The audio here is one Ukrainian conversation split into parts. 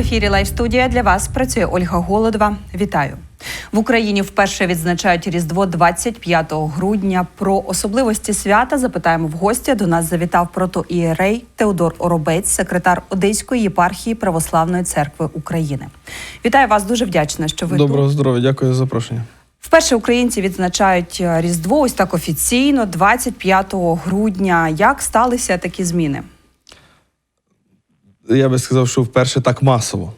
Ефірі Лайв студія для вас працює Ольга Голодова. Вітаю в Україні. Вперше відзначають Різдво 25 грудня. Про особливості свята запитаємо в гостя. До нас завітав протоієрей Теодор Оробець, секретар Одеської єпархії Православної церкви України. Вітаю вас. Дуже вдячна, що ви Доброго тут. здоров'я, дякую за запрошення. Вперше українці відзначають е, Різдво ось так офіційно, 25 грудня. Як сталися такі зміни? Я би сказав, що вперше так масово.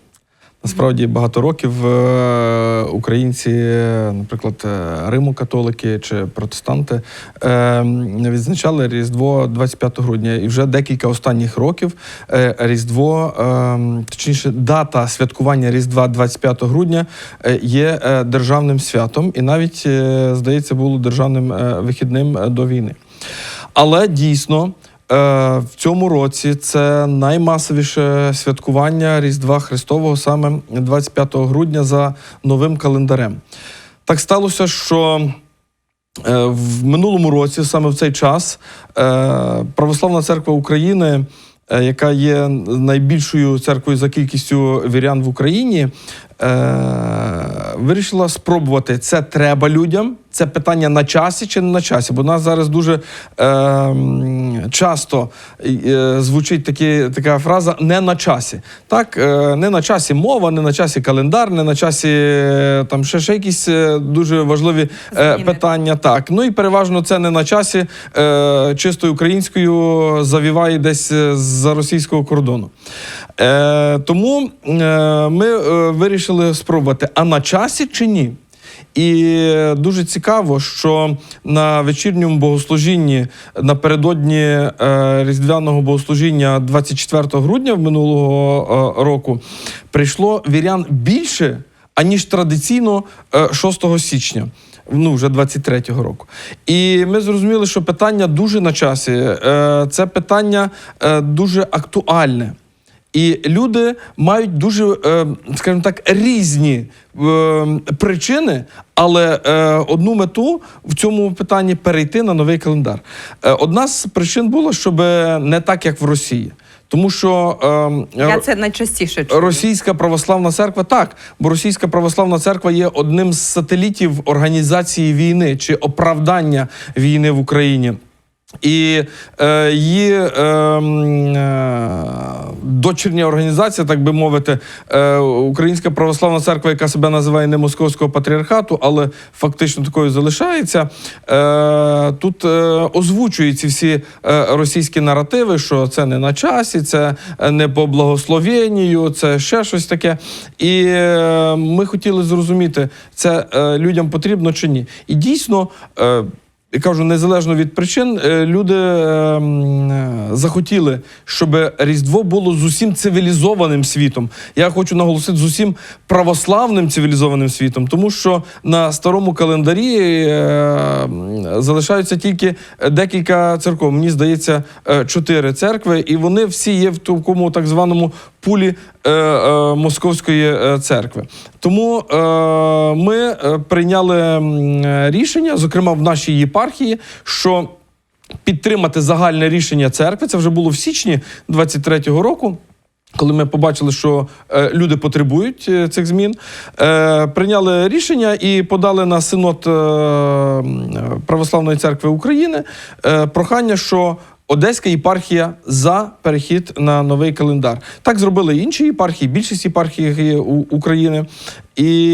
Насправді багато років е, українці, наприклад, е, Риму-католики чи протестанти, е, відзначали Різдво 25 грудня. І вже декілька останніх років Різдво, точніше, дата святкування Різдва 25 грудня є державним святом, і навіть, здається, було державним вихідним до війни. Але дійсно. Е, В цьому році це наймасовіше святкування Різдва Христового саме 25 грудня за новим календарем. Так сталося, що е, в минулому році, саме в цей час, е, Православна церква України, яка є найбільшою церквою за кількістю вірян в Україні, е, вирішила спробувати це треба людям. Це питання на часі чи не на часі. Бо у нас зараз дуже е, часто е, звучить такі, така фраза не на часі. Так, е, не на часі мова, не на часі календар, не на часі е, там ще, ще якісь е, дуже важливі е, питання. Так, ну і переважно це не на часі е, чистою українською завіває десь е, за російського кордону. Е, тому е, ми е, вирішили спробувати, а на часі чи ні? І дуже цікаво, що на вечірньому богослужінні напередодні е, різдвяного богослужіння 24 грудня минулого е, року прийшло вірян більше, аніж традиційно е, 6 січня. Ну, вже 23-го року. І ми зрозуміли, що питання дуже на часі. Це питання дуже актуальне. І люди мають дуже, е, скажімо так, різні е, причини, але е, одну мету в цьому питанні перейти на новий календар. Одна з причин була, щоб не так, як в Росії. Тому що е, Я це найчастіше чую. Російська православна церква так, бо Російська православна церква є одним з сателітів організації війни чи оправдання війни в Україні. І е, її е, е, дочірня організація, так би мовити, е, Українська православна церква, яка себе називає не московського патріархату, але фактично такою залишається. Е, тут е, озвучують ці всі е, російські наративи, що це не на часі, це не по благословенню, це ще щось таке. І е, ми хотіли зрозуміти, це е, людям потрібно чи ні. І дійсно. Е, кажу, незалежно від причин, е, люди е, м, е, захотіли, щоб Різдво було з усім цивілізованим світом. Я хочу наголосити з усім православним цивілізованим світом, тому що на старому календарі е, залишаються тільки декілька церков. Мені здається, чотири церкви, і вони всі є в такому так званому пулі Московської церкви. Тому ми прийняли рішення, зокрема в нашій єпархії, що підтримати загальне рішення церкви. Це вже було в січні 23-го року. Коли ми побачили, що е, люди потребують е, цих змін, е, прийняли рішення і подали на синод Православної церкви України прохання, що Одеська єпархія за перехід на новий календар. Так зробили інші єпархії, більшість єпархій України. І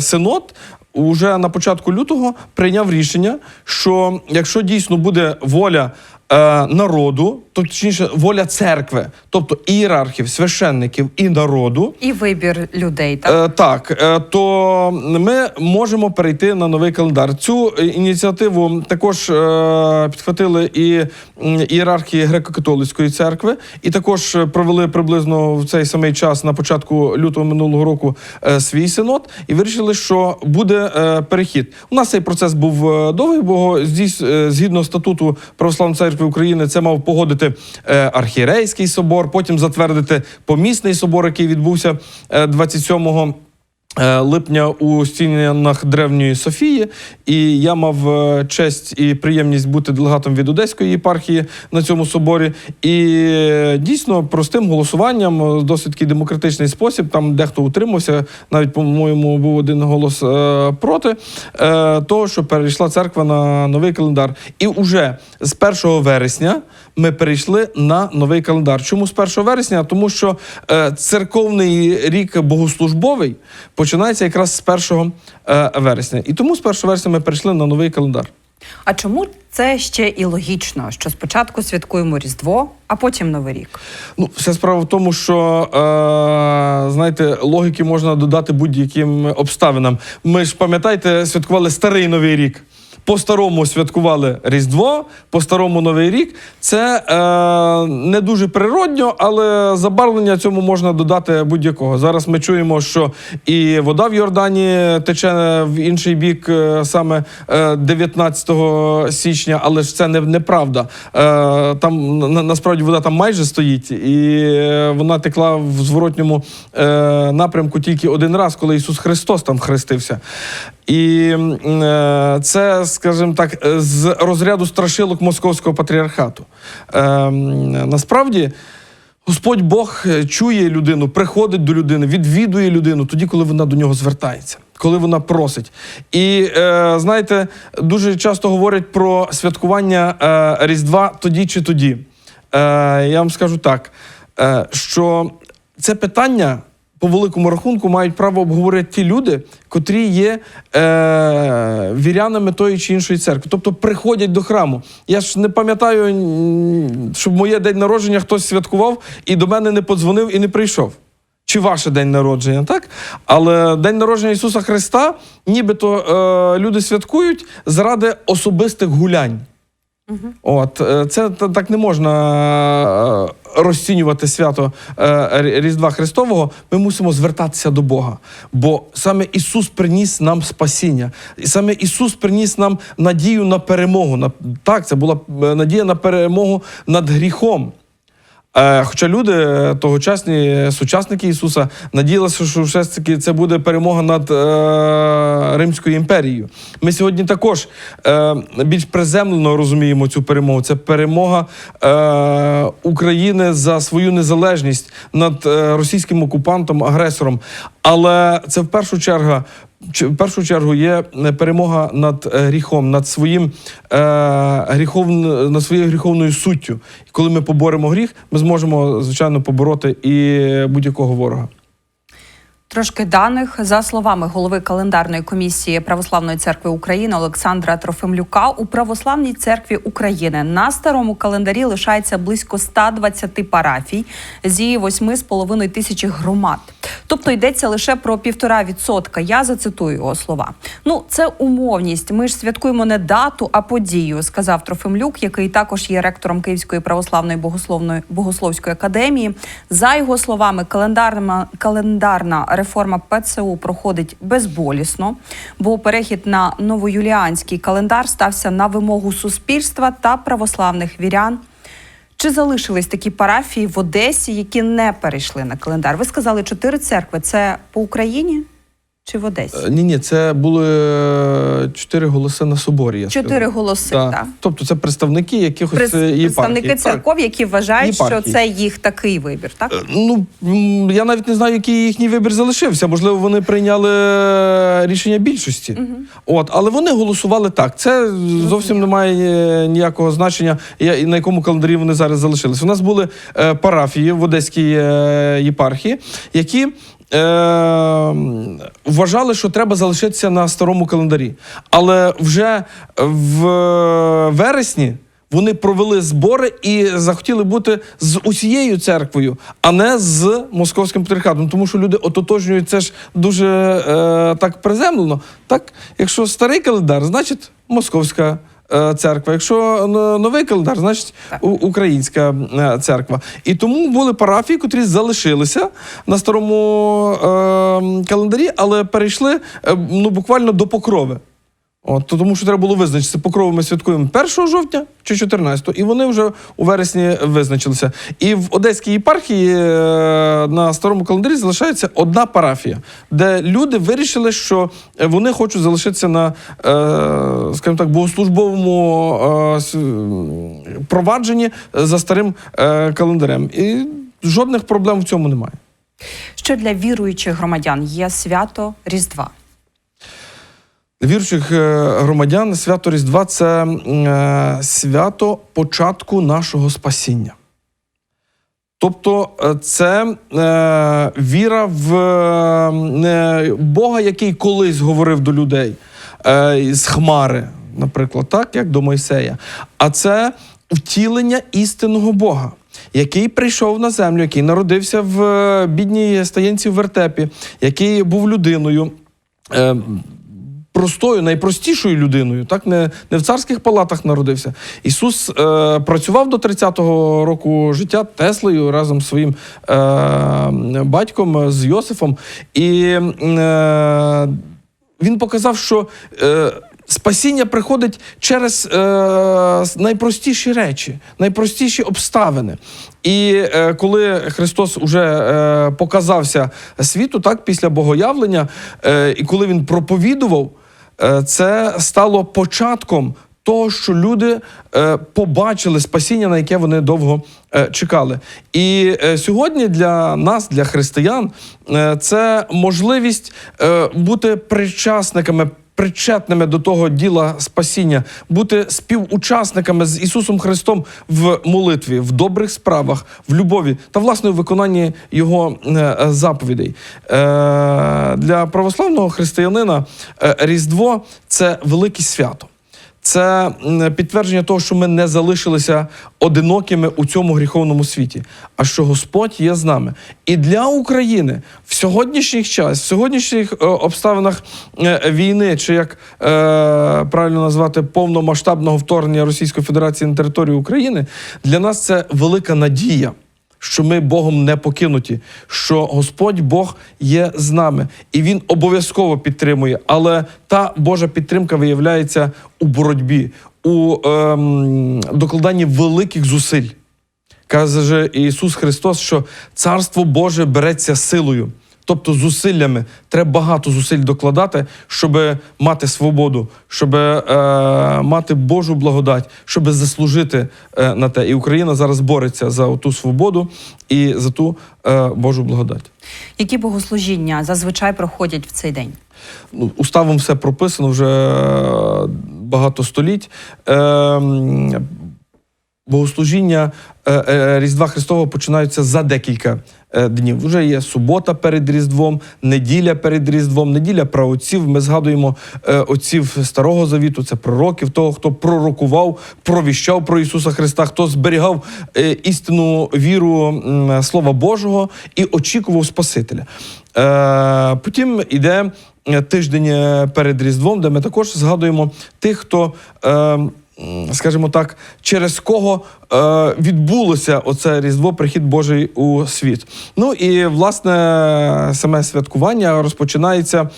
синод уже на початку лютого прийняв рішення, що якщо дійсно буде воля народу, точніше воля церкви, тобто ієрархів, священників і народу. І вибір людей. Так? Е, так, е, то ми можемо перейти на новий календар. Цю е, ініціативу також е, підхватили і ієрархії греко-католицької церкви, і також е, провели приблизно в цей самий час на початку лютого минулого року е, свій синод і вирішили, що буде е, перехід. У нас цей процес був е, довгий, бо е, згідно статуту Православної церкви України, це мав погодити е, архієрейський собор, потім затвердити помісний собор, який відбувся е, 27 е, липня у стінах Древньої Софії, і я мав е, честь і приємність бути делегатом від Одеської єпархії на цьому соборі. І е, дійсно простим голосуванням, е, досить такий демократичний спосіб. Там дехто утримався, навіть, по-моєму, був один голос е, проти е, того, що перейшла церква на новий календар. І уже з 1 вересня ми перейшли на новий календар. Чому з 1 вересня? Тому що е, церковний рік богослужбовий починається якраз з 1 е, вересня. І тому з 1 вересня ми перейшли на новий календар. А чому це ще і логічно, що спочатку святкуємо Різдво, а потім Новий рік? Ну, вся справа в тому, що е, знаєте, логіки можна додати будь-яким обставинам. Ми ж пам'ятаєте, святкували старий новий рік. По-старому святкували Різдво, по-старому Новий рік. Це е, не дуже природньо, але забарвлення цьому можна додати будь-якого. Зараз ми чуємо, що і вода в Йордані тече в інший бік е, саме е, 19 січня, але ж це не, неправда. Е, там на, насправді вода там майже стоїть, і е, вона текла в зворотньому е, напрямку тільки один раз, коли Ісус Христос там хрестився. І е, це, скажімо так, е, з розряду страшилок московського патріархату. Е, насправді. Господь Бог е, чує людину, приходить до людини, відвідує людину тоді, коли вона до нього звертається, коли вона просить. І е, знаєте, дуже часто говорять про святкування е, Різдва тоді чи тоді. Е, я вам скажу так, е, що це питання. По великому рахунку мають право обговорити ті люди, котрі є е, вірянами тої чи іншої церкви, тобто приходять до храму. Я ж не пам'ятаю, щоб моє день народження хтось святкував і до мене не подзвонив і не прийшов. Чи ваше день народження, так? Але день народження Ісуса Христа, нібито е, люди святкують заради особистих гулянь. От е, це так не можна е, розцінювати свято е, Різдва Христового. Ми мусимо звертатися до Бога. Бо саме Ісус приніс нам спасіння, і саме Ісус приніс нам надію на перемогу. Так, це була е, надія на перемогу над гріхом. Е, Хоча люди е, тогочасні сучасники Ісуса надіялися, що все ж таки це буде перемога над е, Римською імперією. Ми сьогодні також більш приземлено розуміємо цю перемогу. Це перемога України за свою незалежність над російським окупантом, агресором. Але це в першу чергу. В першу чергу є е, перемога над е, гріхом, над своїм е, гріхов, над своєю гріховною суттю. І коли ми поборемо гріх, ми зможемо звичайно побороти і будь-якого ворога. Трошки даних за словами голови календарної комісії Православної церкви України Олександра Трофимлюка у Православній церкві України на старому календарі лишається близько 120 парафій з її 8,5 тисячі громад. Тобто йдеться лише про півтора відсотка. Я зацитую його слова. Ну це умовність. Ми ж святкуємо не дату, а подію, сказав Трофимлюк, який також є ректором Київської православної богословної богословської академії. За його словами, календарна календарна реформа ПЦУ проходить безболісно, бо перехід на новоюліанський календар стався на вимогу суспільства та православних вірян. Чи залишились такі парафії в Одесі, які не перейшли на календар? Ви сказали чотири церкви. Це по Україні чи в Одесі? Ні, ні, це були е, чотири голоси на соборі. Я Чотири скажу. голоси, Так. так. Тобто це представники якихось е, єпархій. Представники церков, які вважають, що це їх такий вибір, так? Е, Ну я навіть не знаю, який їхній вибір залишився. Можливо, вони прийняли е, рішення більшості. От, але вони голосували так. Це зовсім не має е, ніякого значення, я- на якому календарі вони зараз залишились. У нас були е, парафії в Одеській е, єпархії, які. Е, вважали, що треба залишитися на старому календарі. Але вже в вересні вони провели збори і захотіли бути з усією церквою, а не з московським патріархатом. Тому що люди ототожнюють це ж дуже е, так приземлено. Так, якщо старий календар, значить московська. Е, Церква, якщо н- новий календар, значить Так. українська е, церква. І тому були парафії, котрі залишилися на старому е, календарі, але перейшли е, ну, буквально до покрови. От, то тому що треба було визначитися, покрову ми святкуємо 1 жовтня чи 14, і вони вже у вересні визначилися. І в Одеській єпархії е, на старому календарі залишається одна парафія, де люди вирішили, що вони хочуть залишитися на, е, скажімо так, богослужбовому е, провадженні за старим календарем. І жодних проблем в цьому немає. Що для віруючих громадян є свято Різдва? Віруючих е, громадян свято Різдва це е, свято початку нашого спасіння. Тобто, е, це е, віра в е, Бога, який колись говорив до людей е, з Хмари, наприклад, так, як до Мойсея. А це втілення істинного Бога, який прийшов на землю, який народився в бідній стаєнці в вертепі, який був людиною. Простою, найпростішою людиною, так не, не в царських палатах народився. Ісус е, працював до 30-го року життя Теслою разом з своїм е, батьком е, з Йосифом. І е, він показав, що е, спасіння приходить через е, найпростіші речі, найпростіші обставини. І е, коли Христос уже е, показався світу, так, після богоявлення, е, і коли він проповідував, це стало початком того, що люди е, побачили спасіння, на яке вони довго е, чекали. І е, сьогодні для нас, для християн, е, це можливість е, бути причасниками. Причетними до того діла спасіння, бути співучасниками з Ісусом Христом в молитві, в добрих справах, в любові та власне у виконанні Його е, заповідей. Е, Для православного християнина е, Різдво це велике свято. Це підтвердження того, що ми не залишилися одинокими у цьому гріховному світі, а що Господь є з нами. І для України в сьогоднішніх час, в сьогоднішніх е, обставинах е, війни, чи як е, правильно назвати повномасштабного вторгнення Російської Федерації на територію України, для нас це велика надія що ми Богом не покинуті, що Господь Бог є з нами, і Він обов'язково підтримує. Але та Божа підтримка виявляється у боротьбі, у ем, докладанні великих зусиль. Каже Ісус Христос, що Царство Боже береться силою, тобто зусиллями. Треба багато зусиль докладати, щоб мати свободу, щоб е, мати Божу благодать, щоб заслужити е, на те. І Україна зараз бореться за ту свободу і за ту е, Божу благодать. Які богослужіння зазвичай проходять в цей день? ну, уставом все прописано вже е, багато століть. Е, Богослужіння е, е, Різдва Христового починаються за декілька е, днів. Вже є субота перед Різдвом, неділя перед Різдвом, неділя праотців. Ми згадуємо отців Старого Завіту, це пророків, того, хто пророкував, провіщав про Ісуса Христа, хто зберігав істинну віру Слова Божого і очікував Спасителя. Потім іде тиждень перед Різдвом, де ми також згадуємо тих, хто. Скажімо так, через кого е, відбулося оце Різдво, прихід Божий у світ. Ну і власне саме святкування розпочинається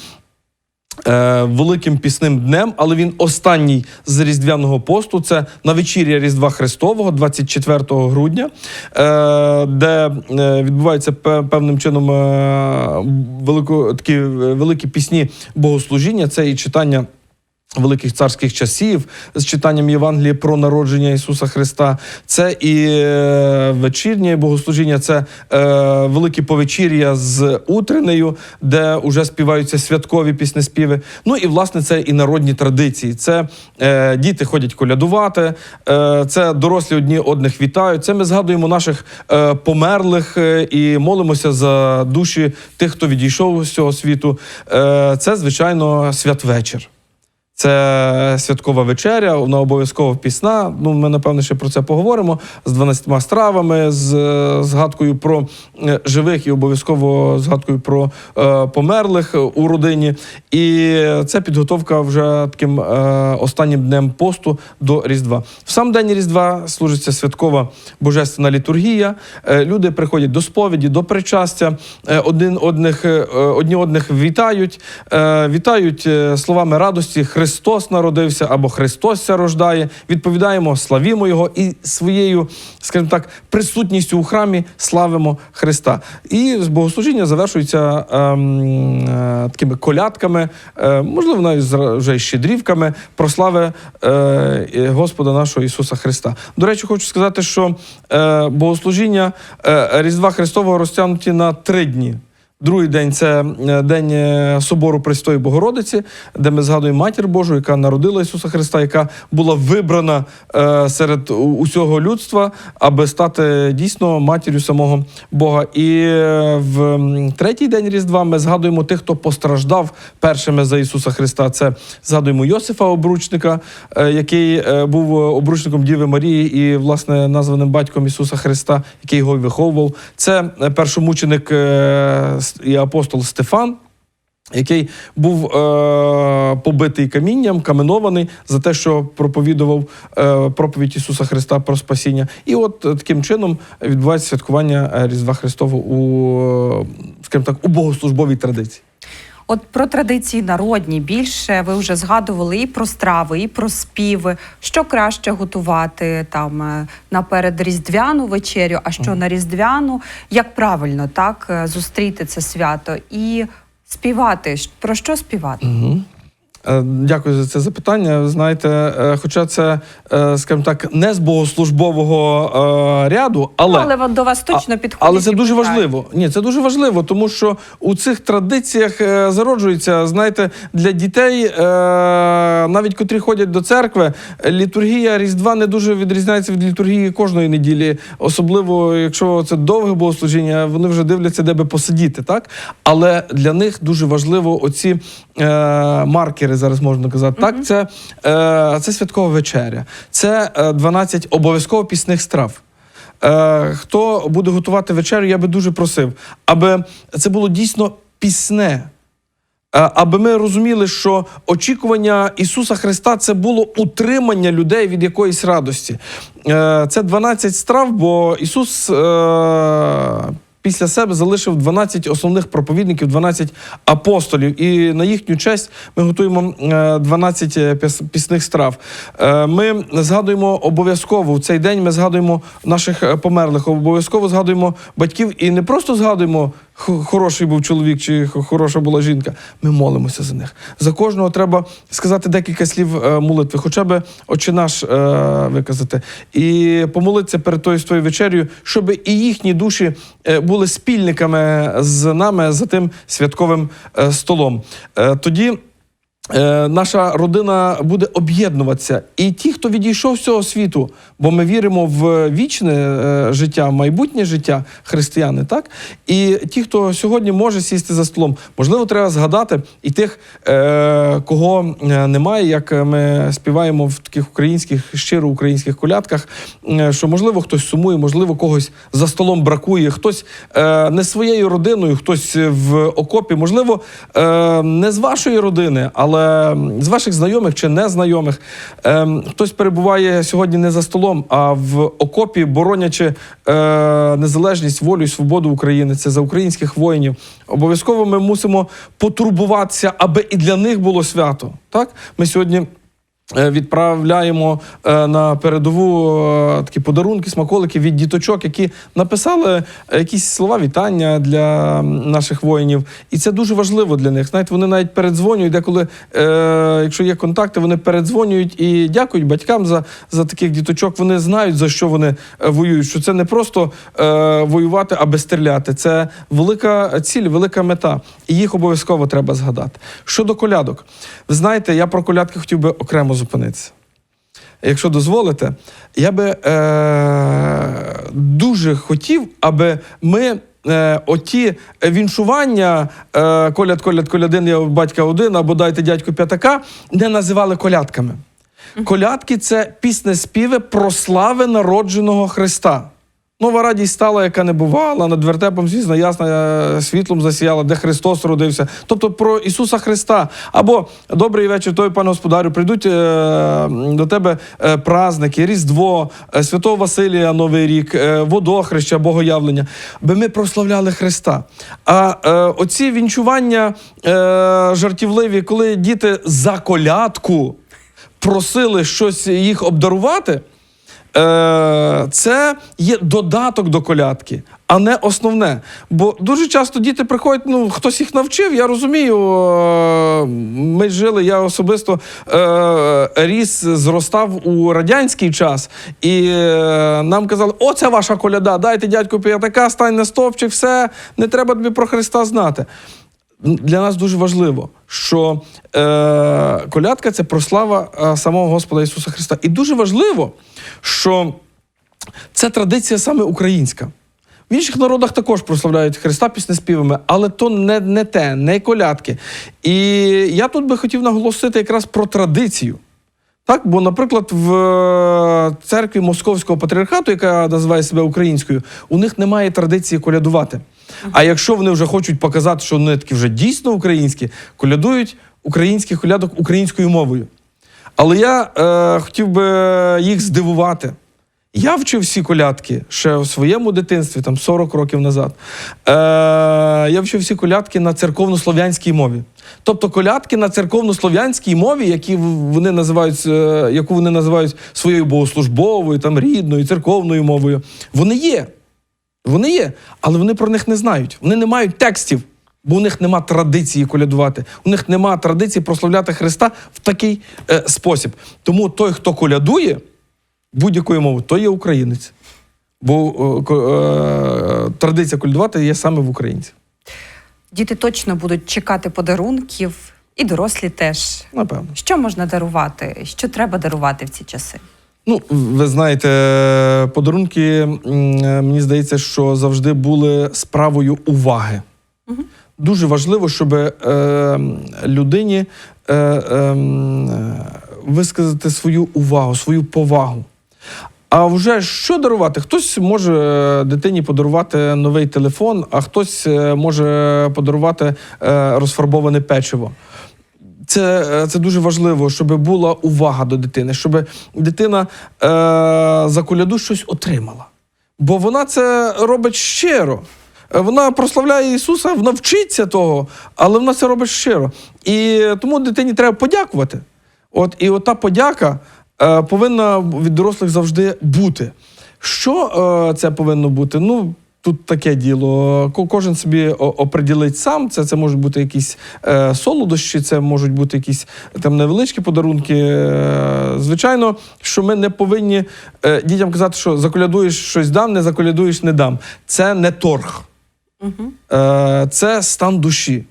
е, великим пісним днем, але він останній з різдвяного посту. Це на вечір'я Різдва Христового, 24 грудня, е, де відбуваються певним чином велико, такі великі пісні богослужіння. Це і читання. Великих царських часів з читанням Євангелія про народження Ісуса Христа. Це і е, вечірнє богослужіння, це е, велике повечір'я з утренею, де вже співаються святкові піснеспіви. Ну і власне це і народні традиції. Це е, діти ходять колядувати, е, це дорослі одні одних вітають. Це ми згадуємо наших е, померлих е, і молимося за душі тих, хто відійшов з цього світу. Е, це звичайно святвечір. Це святкова вечеря, вона обов'язково пісна. Ну, ми, напевно, ще про це поговоримо з 12 стравами, з е, згадкою про е, живих і обов'язково згадкою про е, померлих у родині. І це підготовка вже таким е, останнім днем посту до Різдва. В сам день Різдва служиться святкова божественна літургія. Е, люди приходять до сповіді, до причастя, е, один одних, е, одні одних вітають, е, вітають е, словами радості. Христос Христос народився або Христос ся рождає. Відповідаємо, славімо Його і своєю, скажімо так, присутністю у храмі славимо Христа. І богослужіння завершується ем, е, такими колядками, е, можливо, навіть вже щедрівками про слави е, Господа нашого Ісуса Христа. До речі, хочу сказати, що е, богослужіння е, Різдва Христового розтягнуті на три дні. Другий день це е, день е, собору Престої Богородиці, де ми згадуємо Матір Божу, яка народила Ісуса Христа, яка була вибрана е, серед усього людства, аби стати дійсно матір'ю самого Бога. І в третій день Різдва ми згадуємо тих, хто постраждав першими за Ісуса Христа. Це згадуємо Йосифа Обручника, який був обручником Діви Марії і, власне, названим батьком Ісуса Христа, який його виховував. Це першомученик і апостол Стефан. Який був е, побитий камінням, каменований за те, що проповідував е, проповідь Ісуса Христа про спасіння. І от е, таким чином відбувається святкування е, Різдва Христового у, е, скажімо так, у богослужбовій традиції. От про традиції народні більше ви вже згадували і про страви, і про співи. Що краще готувати там е, наперед різдвяну вечерю, а що на різдвяну? Як правильно так е, зустріти це свято і співати? Про що співати? Е, Дякую за це запитання. Знаєте, е, хоча це, е, скажімо так, не з богослужбового е, ряду, але, Ну, але до вас точно підходить. Але це дуже важливо. Ні, це дуже важливо, тому що у цих традиціях е, зароджується, знаєте, для дітей, е, навіть котрі ходять до церкви, е, літургія Різдва не дуже відрізняється від літургії кожної неділі, особливо якщо це довге богослужіння, вони вже дивляться, де би посидіти, так? Але для них дуже важливо оці е, маркери, зараз можна казати. Так, це, е, це святкова вечеря, це е, 12 обов'язково пісних страв. Е, хто буде готувати вечерю, я би дуже просив, аби це було дійсно пісне. Е, Аби ми розуміли, що очікування Ісуса Христа це було утримання людей від якоїсь радості. Е, Це 12 страв, бо Ісус е, після себе залишив 12 основних проповідників, 12 апостолів. І на їхню честь ми готуємо е, 12 пісних страв. Е, Ми згадуємо обов'язково в цей день. Ми згадуємо наших е, померлих, обов'язково згадуємо батьків і не просто згадуємо. «Хо- Хороший був чоловік чи хороша була жінка. Ми молимося за них. За кожного треба сказати декілька слів е, молитви, хоча б очі наш» е, виказати, і помолитися перед тою своєю вечерю, щоб і їхні душі е, були спільниками з нами за тим святковим столом. Тоді. Е, наша родина буде об'єднуватися. І ті, хто відійшов з цього світу, бо ми віримо в вічне е, життя, майбутнє життя християни, так? І ті, хто сьогодні може сісти за столом, можливо, треба згадати і тих, е, кого е, немає, як ми співаємо в таких українських, щиро українських колядках, е, що можливо хтось сумує, можливо, когось за столом бракує, хтось е, не своєю родиною, хтось в окопі, можливо, е, не з вашої родини, але з ваших знайомих чи незнайомих. Е, хтось перебуває сьогодні не за столом, а в окопі, боронячи е, незалежність, волю і свободу України. Це за українських воїнів. Обов'язково ми мусимо потурбуватися, аби і для них було свято. Так, ми сьогодні. Е, Відправляємо е, на передову е, такі подарунки, смаколики від діточок, які написали якісь слова вітання для наших воїнів. І це дуже важливо для них. Знаєте, вони навіть передзвонюють, деколи, е, якщо є контакти, вони передзвонюють і дякують батькам за, за таких діточок. Вони знають, за що вони воюють. Що це не просто е, воювати, аби стріляти. Це велика ціль, велика мета. І їх обов'язково треба згадати. Щодо колядок, ви знаєте, я про колядки хотів би окремо зупинитися. Якщо дозволите, я би е, дуже хотів, аби ми. Е, оті віншування е, коляд, коляд, колядин, я батька один, або дайте дядьку п'ятака, не називали колядками. Колядки це пісне співи про слави народженого Христа. Нова радість стала, яка не бувала, над вертепом, звісно, ясно, е, світлом засіяла, де Христос родився. Тобто про Ісуса Христа. Або добрий вечір, той пане Господарю, прийдуть е, до тебе е, праздники, Різдво, е, Святого Василія, Новий рік, е, водохреща, Богоявлення, би ми прославляли Христа. А е, оці вінчування е, жартівливі, коли діти за колядку просили щось їх обдарувати. Е, це є додаток до колядки, а не основне. Бо дуже часто діти приходять, ну хтось їх навчив, я розумію. е, Ми жили, я особисто е, ріс, зростав у радянський час, і е, нам казали: о, це ваша коляда, дайте дядьку п'ятака, стань на стовпчик, все, не треба тобі про Христа знати. Для нас дуже важливо, що е, колядка це прослава е, самого Господа Ісуса Христа. І дуже важливо, що це традиція саме українська. В інших народах також прославляють Христа піснеспівами, але то не, не те, не колядки. І я тут би хотів наголосити якраз про традицію. Так, бо, наприклад, в е, церкві Московського патріархату, яка називає себе українською, у них немає традиції колядувати. А якщо вони вже хочуть показати, що вони такі вже дійсно українські, колядують українських колядок українською мовою. Але я е, хотів би їх здивувати. Я вчив всі колядки ще у своєму дитинстві, там 40 років назад. Е, я вчив всі колядки на церковно-слов'янській мові. Тобто колядки на церковно-слов'янській мові, які вони називають, е, яку вони називають своєю богослужбовою, там, рідною, церковною мовою, вони є. Вони є, але вони про них не знають. Вони не мають текстів, бо у них нема традиції колядувати. У них нема традиції прославляти Христа в такий е, спосіб. Тому той, хто колядує будь-якою мовою, то є українець. Бо е, е, традиція колядувати є саме в українців. Діти точно будуть чекати подарунків, і дорослі теж. Напевно. Що можна дарувати? Що треба дарувати в ці часи? Ну, ви знаєте, подарунки, е, мені здається, що завжди були справою уваги. Дуже важливо, щоб е, людині е, ем, е, висказати свою увагу, свою повагу. А вже що дарувати? Хтось може е, дитині подарувати новий телефон, а хтось е, може подарувати е, розфарбоване печиво. Це, це дуже важливо, щоб була увага до дитини, щоб дитина е, за коляду щось отримала. Бо вона це робить щиро. Вона прославляє Ісуса, вона вчиться того, але вона це робить щиро. І тому дитині треба подякувати. От, і ота подяка повинна від дорослих завжди бути. Що е, це повинно бути? Ну, тут таке діло. Кожен собі оприділить сам. Це, це можуть бути якісь е, солодощі, це можуть бути якісь там невеличкі подарунки. Е, звичайно, що ми не повинні е, дітям казати, що заколядуєш щось дам, не заколядуєш не дам. Це не торг. Е, це стан душі.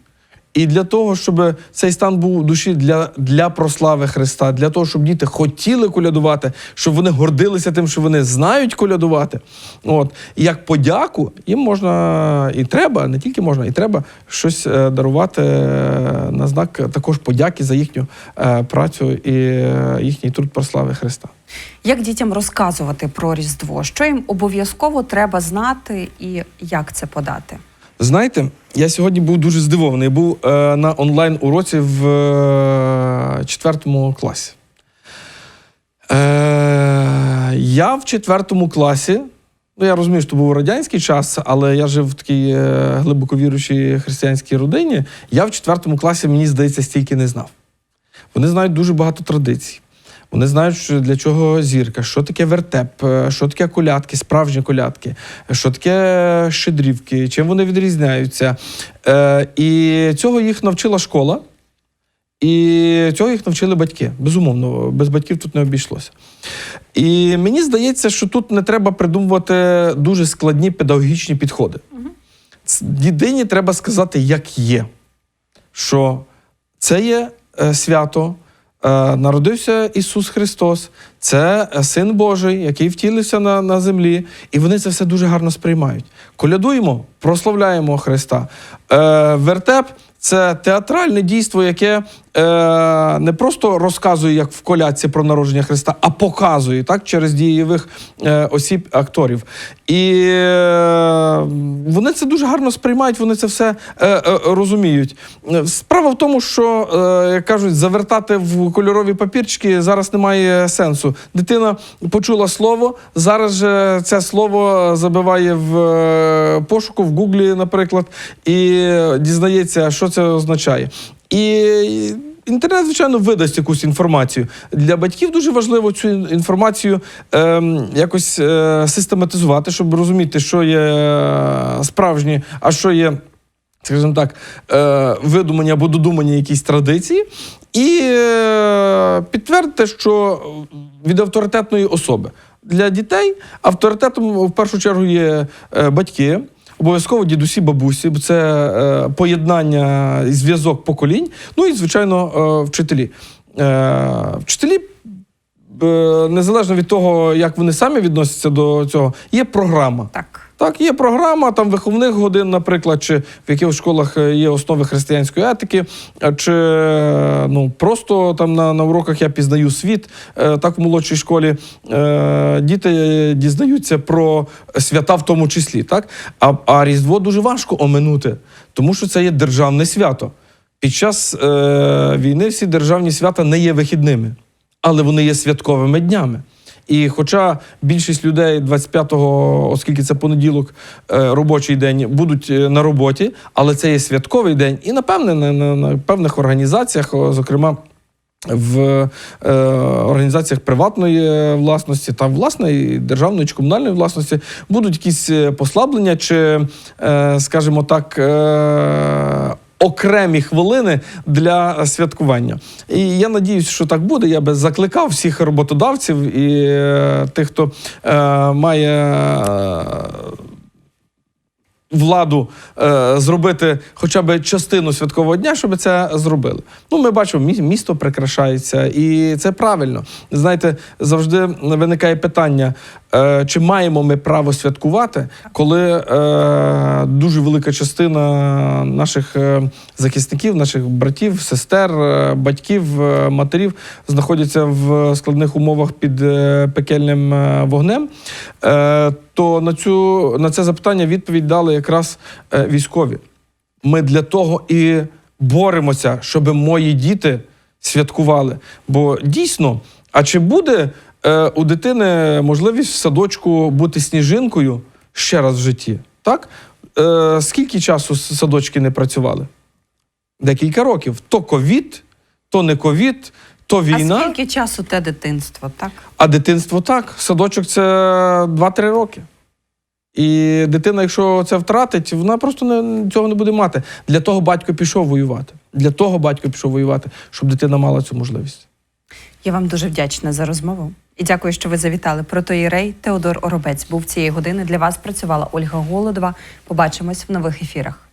І для того, щоб цей стан був душі для, для прослави Христа, для того, щоб діти хотіли колядувати, щоб вони гордилися тим, що вони знають колядувати. От. І як подяку їм можна і треба, не тільки можна, і треба щось е, дарувати е, на знак також подяки за їхню е, працю і їхній труд прослави Христа. Як дітям розказувати про Різдво? Що їм обов'язково треба знати і як це подати? Знаєте, я сьогодні був дуже здивований. Був е, на онлайн-уроці в е, четвертому класі. Е, я в четвертому класі. Ну, я розумію, що був радянський час, але я жив в такій е, глибоко віруючій християнській родині. Я в четвертому класі, мені здається, стільки не знав. Вони знають дуже багато традицій. Вони знають, що для чого зірка, що таке вертеп, е, що таке колядки, справжні колядки, що таке щедрівки, чим вони відрізняються. Е, і цього їх навчила школа, і цього їх навчили батьки. Безумовно, без батьків тут не обійшлося. І мені здається, що тут не треба придумувати дуже складні педагогічні підходи. Дитині треба сказати, як є, що це є е, свято. Е, Народився Ісус Христос, це е, Син Божий, який втілився на, на землі, і вони це все дуже гарно сприймають. Колядуємо, прославляємо Христа. Е, вертеп це театральне дійство, яке е, не просто розказує, як в колядці про народження Христа, а показує так, через дієвих е, осіб акторів. І е, вони це дуже гарно сприймають, вони це все е, е, розуміють. Справа в тому, що, е, як кажуть, завертати в кольорові папірчики зараз немає сенсу. Дитина почула слово, зараз же це слово забиває в е, пошуку, в Гуглі, наприклад, і дізнається, що це означає. І інтернет, звичайно, видасть якусь інформацію. Для батьків дуже важливо цю інформацію ем, якось е, систематизувати, щоб розуміти, що є е, справжнє, а що є скажімо так, е, видумані або додумані якісь традиції, і е, підтвердити, що від авторитетної особи для дітей авторитетом в першу чергу є е, батьки. Обов'язково дідусі, бабусі, бо це е, поєднання зв'язок поколінь. Ну і, звичайно, е, вчителі. Е, вчителі незалежно від того, як вони самі відносяться до цього, є програма. Так. Так, є програма там виховних годин, наприклад, чи в якихось школах е, є основи християнської етики, е, чи е, ну просто там на, на уроках я пізнаю світ. Так в молодшій школі діти дізнаються про свята в тому числі. Так? А, а Різдво дуже важко оминути, тому що це є державне свято. Під час е, війни всі державні свята не є вихідними, але вони є святковими днями. І хоча більшість людей 25-го, оскільки це понеділок, е, робочий день, будуть е, на роботі, але це є святковий день, і напевне на, на, на певних організаціях, зокрема. В е, організаціях приватної е, власності та власне і державної чи комунальної власності будуть якісь послаблення, чи, е, скажімо так, е, окремі хвилини для святкування. І я надіюсь, що так буде. Я би закликав всіх роботодавців і е, тих, хто е, має. Владу е, зробити хоча б частину святкового дня, щоб це зробили. Ну, ми бачимо, мі- місто прикрашається, і це правильно. Знаєте, завжди виникає питання: е, чи маємо ми право святкувати, коли е, дуже велика частина наших е, захисників, наших братів, сестер, е, батьків, е, матерів знаходяться в складних умовах під пекельним вогнем. Е, то на цю на це запитання відповідь дали якраз е, військові. Ми для того і боремося, щоб мої діти святкували. Бо дійсно, а чи буде е, у дитини можливість в садочку бути сніжинкою ще раз в житті? Так? Е, скільки часу садочки не працювали? Декілька років. То ковід, то не ковід, то війна. А скільки часу те дитинство, так? А дитинство так. Садочок це 2-3 роки. І дитина, якщо це втратить, вона просто не, цього не буде мати. Для того батько пішов воювати. Для того батько пішов воювати, щоб дитина мала цю можливість. Я вам дуже вдячна за розмову. І дякую, що ви завітали. Протоїрей Теодор Оробець був цієї години. Для вас працювала Ольга Голодова. Побачимось в нових ефірах.